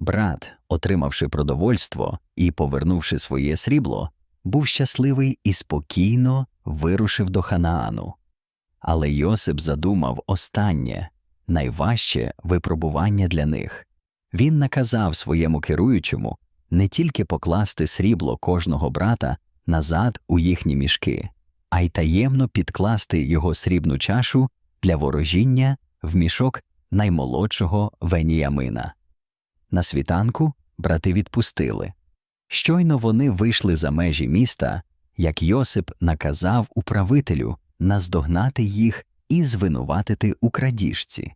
Брат, отримавши продовольство і повернувши своє срібло, був щасливий і спокійно вирушив до Ханаану. Але Йосип задумав останнє, найважче випробування для них. Він наказав своєму керуючому не тільки покласти срібло кожного брата назад у їхні мішки, а й таємно підкласти його срібну чашу для ворожіння в мішок наймолодшого Веніямина. На світанку брати відпустили. Щойно вони вийшли за межі міста, як Йосип наказав управителю наздогнати їх і звинуватити у крадіжці.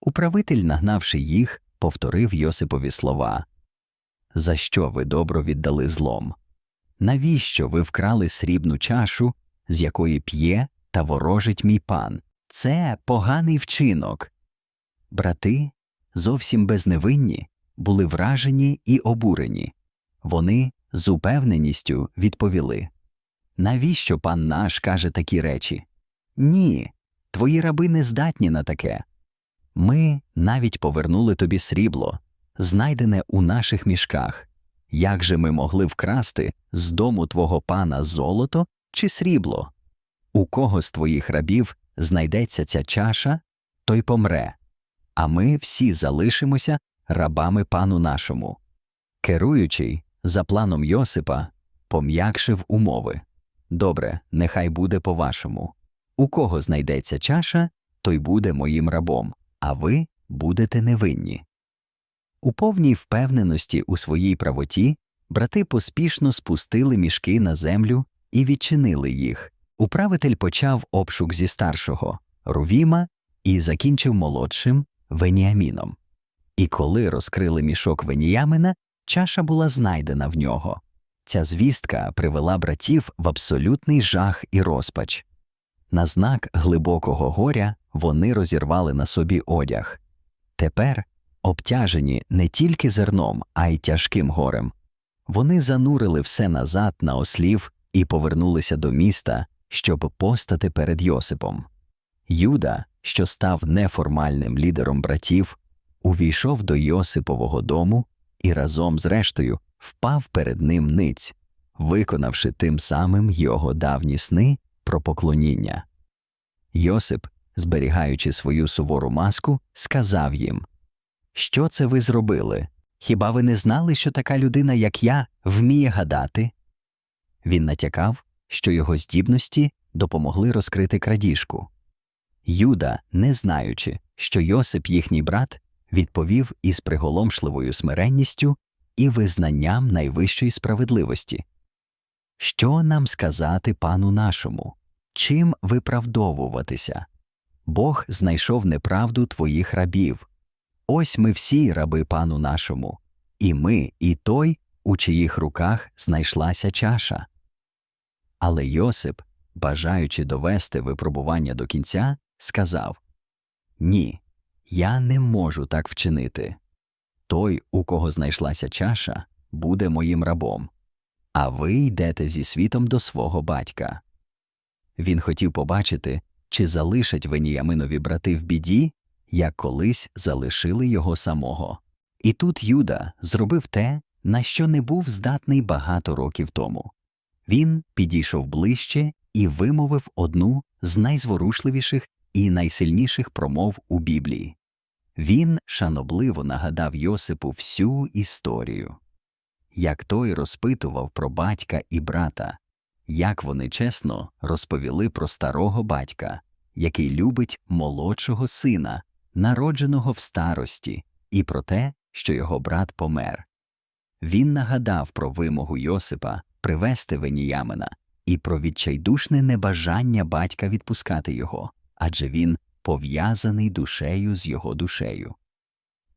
Управитель, нагнавши їх, повторив Йосипові слова За що ви добро віддали злом? Навіщо ви вкрали срібну чашу, з якої п'є та ворожить мій пан? Це поганий вчинок. Брати, зовсім безневинні, були вражені і обурені. Вони з упевненістю відповіли Навіщо пан наш каже такі речі? Ні, твої раби не здатні на таке. Ми навіть повернули тобі срібло, знайдене у наших мішках. Як же ми могли вкрасти з дому твого пана золото чи срібло? У кого з твоїх рабів знайдеться ця чаша, той помре, а ми всі залишимося рабами пану нашому. Керуючий, за планом Йосипа, пом'якшив умови. Добре, нехай буде по-вашому. У кого знайдеться чаша, той буде моїм рабом, а ви будете невинні. У повній впевненості у своїй правоті брати поспішно спустили мішки на землю і відчинили їх. Управитель почав обшук зі старшого Рувіма і закінчив молодшим Веніаміном. І коли розкрили мішок Веніямина, чаша була знайдена в нього. Ця звістка привела братів в абсолютний жах і розпач. На знак глибокого горя вони розірвали на собі одяг. Тепер, обтяжені не тільки зерном, а й тяжким горем, вони занурили все назад на ослів і повернулися до міста, щоб постати перед Йосипом. Юда, що став неформальним лідером братів, увійшов до Йосипового дому і разом з рештою впав перед ним ниць, виконавши тим самим його давні сни про поклоніння. Йосип, зберігаючи свою сувору маску, сказав їм Що це ви зробили? Хіба ви не знали, що така людина, як я, вміє гадати? Він натякав, що його здібності допомогли розкрити крадіжку. Юда, не знаючи, що Йосип, їхній брат, відповів із приголомшливою смиренністю і визнанням найвищої справедливості. Що нам сказати пану нашому? Чим виправдовуватися? Бог знайшов неправду твоїх рабів. Ось ми всі раби пану нашому, і ми, і той, у чиїх руках знайшлася чаша. Але Йосип, бажаючи довести випробування до кінця, сказав Ні, я не можу так вчинити. Той, у кого знайшлася чаша, буде моїм рабом, а ви йдете зі світом до свого батька. Він хотів побачити, чи залишать Веніяминові брати в біді, як колись залишили його самого. І тут Юда зробив те, на що не був здатний багато років тому. Він підійшов ближче і вимовив одну з найзворушливіших і найсильніших промов у Біблії. Він шанобливо нагадав Йосипу всю історію, як той розпитував про батька і брата, як вони чесно розповіли про старого батька, який любить молодшого сина, народженого в старості, і про те, що його брат помер. Він нагадав про вимогу Йосипа привести Веніямина і про відчайдушне небажання батька відпускати його, адже він пов'язаний душею з його душею.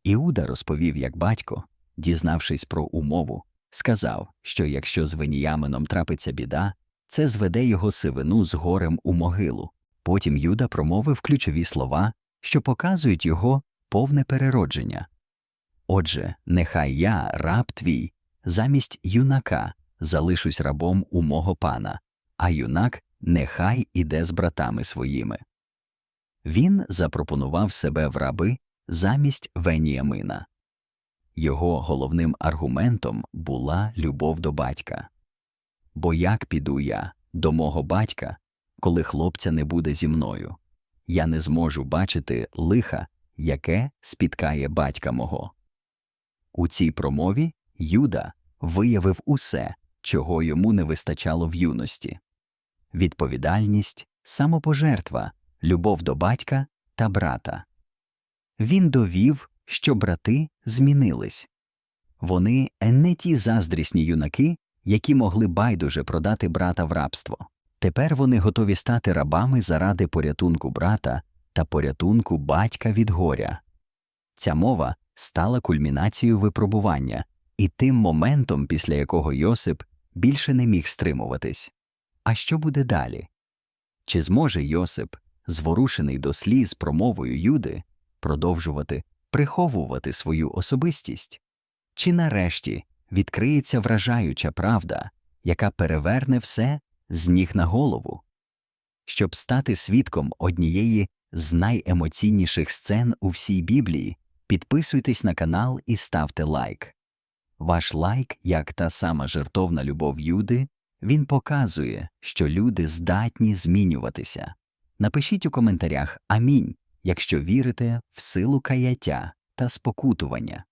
Іуда розповів, як батько, дізнавшись про умову, сказав, що якщо з Веніямином трапиться біда, це зведе його сивину з горем у могилу. Потім Юда промовив ключові слова, що показують його повне переродження. Отже, нехай я, раб твій, замість юнака залишусь рабом у мого пана, а юнак нехай іде з братами своїми. Він запропонував себе в раби замість Веніямина. Його головним аргументом була любов до батька. Бо як піду я до мого батька, коли хлопця не буде зі мною? Я не зможу бачити лиха, яке спіткає батька мого. У цій промові Юда виявив усе, чого йому не вистачало в юності відповідальність, самопожертва, любов до батька та брата. Він довів, що брати змінились. Вони не ті заздрісні юнаки, які могли байдуже продати брата в рабство. Тепер вони готові стати рабами заради порятунку брата та порятунку батька від горя. Ця мова стала кульмінацією випробування і тим моментом, після якого Йосип більше не міг стримуватись. А що буде далі? Чи зможе Йосип, зворушений до сліз промовою Юди, продовжувати приховувати свою особистість? Чи нарешті відкриється вражаюча правда, яка переверне все з ніг на голову? Щоб стати свідком однієї з найемоційніших сцен у всій Біблії, підписуйтесь на канал і ставте лайк. Ваш лайк, як та сама жертовна любов Юди, він показує, що люди здатні змінюватися. Напишіть у коментарях Амінь, якщо вірите в силу каяття та спокутування.